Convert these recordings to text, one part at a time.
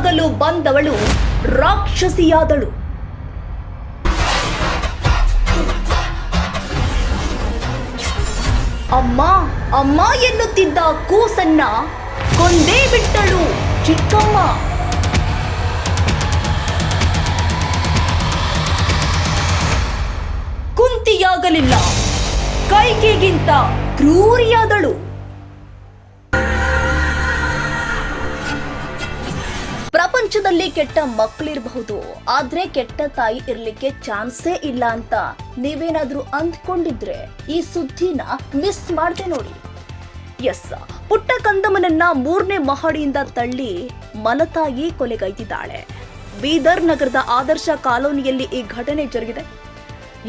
ಕುಂತಿಯಾಗಲು ಬಂದವಳು ರಾಕ್ಷಸಿಯಾದಳು. ಅಮ್ಮ ಅಮ್ಮ ಎನ್ನುತ್ತಿದ್ದ ಕೂಸನ್ನ ಕೊಂದೇ ಬಿಟ್ಟಳು ಚಿಕ್ಕಮ್ಮ. ಕುಂತಿಯಾಗಲಿಲ್ಲ. ಕೈಕೆಗಿಂತ ಕ್ರೂರಿಯಾದಳು. ಪ್ರಪಂಚದಲ್ಲಿ ಕೆಟ್ಟ ಮಕ್ಕಳಿರಬಹುದು ಆದ್ರೆ ಕೆಟ್ಟ ತಾಯಿ ಇರ್ಲಿಕ್ಕೆ ಚಾನ್ಸೇ ಇಲ್ಲ ಅಂತ ನೀವೇನಾದ್ರೂ ಅಂದ್ಕೊಂಡಿದ್ರೆ ಈ ಸುದ್ದಿನ ಮಿಸ್ ಮಾಡ್ದೆ ನೋಡಿ. ಎಸ್, ಪುಟ್ಟ ಕಂದಮನನ್ನ ಮೂರನೇ ಮಹಡಿಯಿಂದ ತಳ್ಳಿ ಮಲತಾಯಿ ಕೊಲೆಗೈದಿದ್ದಾಳೆ. ಬೀದರ್ ನಗರದ ಆದರ್ಶ ಕಾಲೋನಿಯಲ್ಲಿ ಈ ಘಟನೆ ಜರುಗಿದೆ.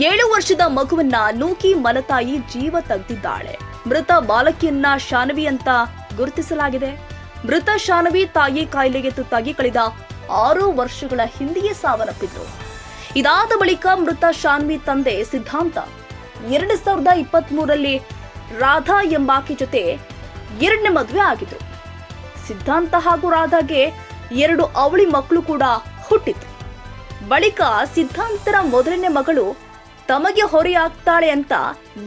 ಏಳು ವರ್ಷದ ಮಗುವನ್ನ ನೂಕಿ ಮಲತಾಯಿ ಜೀವ ತೆಗೆದಿದ್ದಾಳೆ. ಮೃತ ಬಾಲಕಿಯನ್ನ ಶಾನವಿ ಅಂತ ಗುರುತಿಸಲಾಗಿದೆ. ಮೃತ ಶಾನವಿ ತಾಯಿ ಕಾಯಿಲೆಗೆ ತುತ್ತಾಗಿ ಕಳೆದ ಆರು ವರ್ಷಗಳ ಹಿಂದೆಯೇ ಸಾವನ್ನಪ್ಪಿದ್ರು ಇದಾದ ಬಳಿಕ ಮೃತ ಶಾನ್ವಿ ತಂದೆ ಸಿದ್ಧಾಂತ ಎರಡು ಸಾವಿರದ ಇಪ್ಪತ್ತ್ ಮೂರರಲ್ಲಿ ರಾಧಾ ಎಂಬಾಕೆ ಜೊತೆ ಎರಡನೇ ಮದುವೆ ಆಗಿದ್ರು ಸಿದ್ಧಾಂತ ಹಾಗೂ ರಾಧಾಗೆ ಎರಡು ಅವಳಿ ಮಕ್ಕಳು ಕೂಡ ಹುಟ್ಟಿತು ಬಳಿಕ ಸಿದ್ಧಾಂತರ ಮೊದಲನೇ ಮಗಳು ತಮಗೆ ಹೊರೆಯಾಗ್ತಾಳೆ ಅಂತ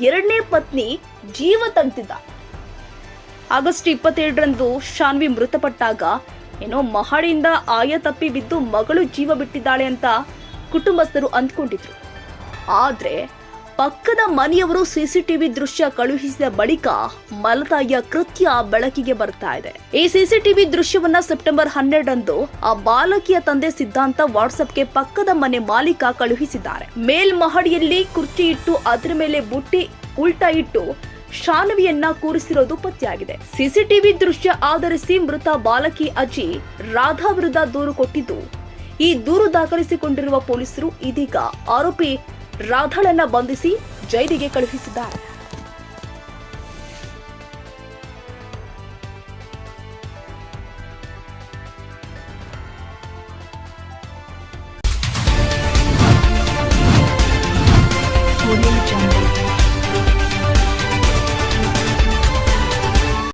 ಎರಡನೇ ಪತ್ನಿ ಜೀವ ತೆಗೆದಿದ್ದ ಆಗಸ್ಟ್ ಇಪ್ಪತ್ತೇಳರಂದು ಶಾನ್ವಿ ಮೃತಪಟ್ಟಾಗ, ಏನೋ ಮಹಡಿಯಿಂದ ಆಯ ತಪ್ಪಿ ಬಿದ್ದು ಮಗಳು ಜೀವ ಬಿಟ್ಟಿದ್ದಾಳೆ ಅಂತ ಕುಟುಂಬಸ್ಥರು ಅಂದ್ಕೊಂಡಿದ್ರು. ಆದ್ರೆ ಪಕ್ಕದ ಮನೆಯವರು ಸಿಸಿಟಿವಿ ದೃಶ್ಯ ಕಳುಹಿಸಿದ ಬಳಿಕ ಮಲತಾಯಿಯ ಕೃತ್ಯ ಬೆಳಕಿಗೆ ಬರ್ತಾ ಇದೆ. ಈ ಸಿಸಿಟಿವಿ ದೃಶ್ಯವನ್ನ ಸೆಪ್ಟೆಂಬರ್ ಹನ್ನೆರಡರಂದು ಆ ಬಾಲಕಿಯ ತಂದೆ ಸಿದ್ಧಾಂತ ವಾಟ್ಸ್ಆಪ್ಗೆ ಪಕ್ಕದ ಮನೆ ಮಾಲೀಕ ಕಳುಹಿಸಿದ್ದಾರೆ. ಮೇಲ್ಮಹಡಿಯಲ್ಲಿ ಕುರ್ಚಿ ಇಟ್ಟು ಅದರ ಮೇಲೆ ಬುಟ್ಟಿ, ಉಲ್ಟಾ ಇಟ್ಟು ಶಾನವಿಯನ್ನ ಕೂರಿಸಿರೋದು ಪತ್ತೆಯಾಗಿದೆ. ಸಿಸಿಟಿವಿ ದೃಶ್ಯ ಆಧರಿಸಿ ಮೃತ ಬಾಲಕಿ ಅಜ್ಜಿ ರಾಧಾ ವಿರುದ್ಧ ದೂರು ಕೊಟ್ಟಿದ್ದು. ಈ ದೂರು ದಾಖಲಿಸಿಕೊಂಡಿರುವ ಪೊಲೀಸರು ಇದೀಗ ಆರೋಪಿ ರಾಧಾಳನ್ನ ಬಂಧಿಸಿ ಜೈಲಿಗೆ ಕಳುಹಿಸಿದ್ದಾರೆ.